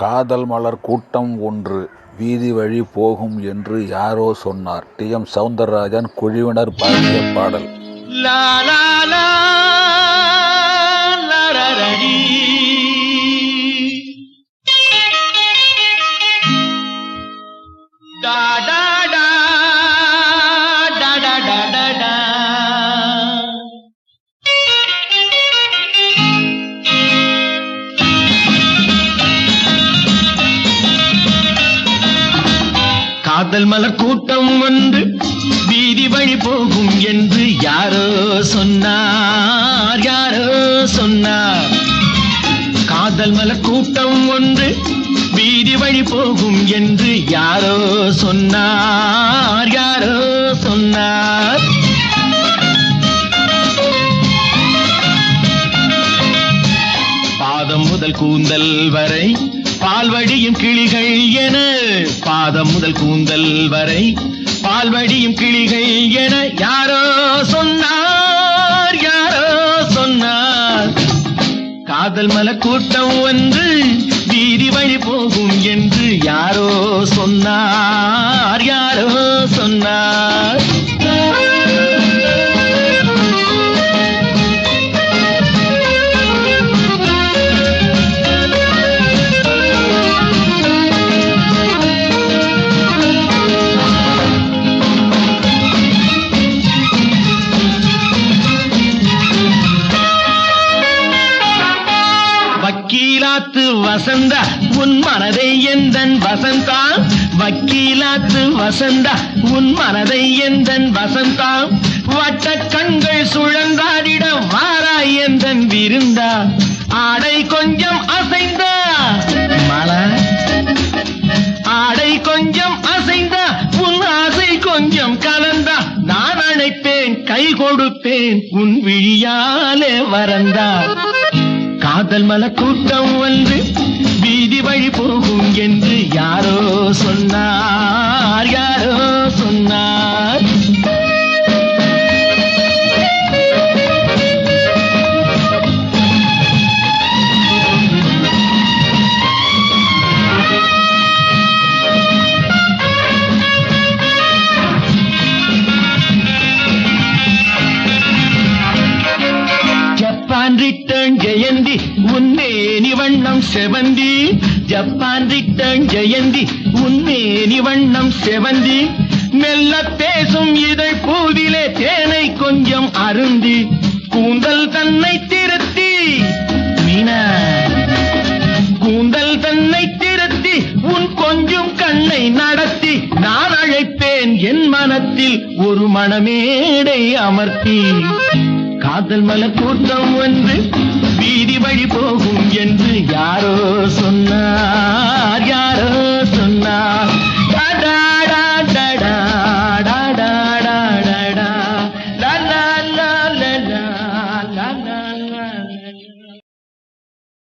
காதல் மலர் கூட்டம் ஒன்று வீதி வழி போகும் என்று யாரோ சொன்னார். டி. எம். சௌந்தரராஜன் குழுவினர் பாடிய பாடல். லா லா லா காதல் மலர் கூட்டம் வந்து வீதி வழி போகும் என்று யாரோ சொன்னார் யாரோ சொன்னார். காதல் மலர் கூட்டம் ஒன்று வீதி வழி போகும் என்று யாரோ சொன்னார் யாரோ சொன்னார். முதல் கூந்தல் வரை பால்வடியும் கிளிகள் என. பாதம் முதல் கூந்தல் வரை பால்வடியும் கிளிகள் என. யாரோ சொன்னார் யாரோ சொன்னார். காதல் மல கூட்டம் வந்து வீதி வழி போகும் என்று யாரோ சொன்னார் யாரோ சொன்னார். வசந்தா உன் மனதை எந்தன் வசந்தா? வக்கீலாத்து வசந்தா உன் மனதை எந்தன் வசந்தா? வட்ட கண்கள் சுழந்தாடிட வாராய் எந்தன் விருந்தா? ஆடை கொஞ்சம் அசைந்தா? மலா? ஆடை கொஞ்சம் அசைந்தா உன் ஆசை கொஞ்சம் கலந்தா. நான் அழைப்பேன் கை கொடுப்பேன் உன் விழியாலே வரந்தா காதல் மல கூட்டம் வந்து வீதி வழி போகும் என்று யாரோ சொன்னார். உன்மேனி வண்ணம் செவந்தி ஜப்பான் ரிட்டர்ன் ஜெயந்தி உன்மேனி வண்ணம் செவந்தி. மெல்ல பேசும் இதழ் பூவிலே தேனை கொஞ்சம் அருந்தி கூந்தல் தன்னை திருத்தி மீனா. கூந்தல் தன்னை திருத்தி உன் கொஞ்சம் கண்ணை நடத்தி நான் அழைப்பேன் என் மனத்தில் ஒரு மணமேடை அமர்த்தி. காதல் மலர் கூட்டம் வந்து நீதி வழி போகும் என்று யாரோ சொன்னார்.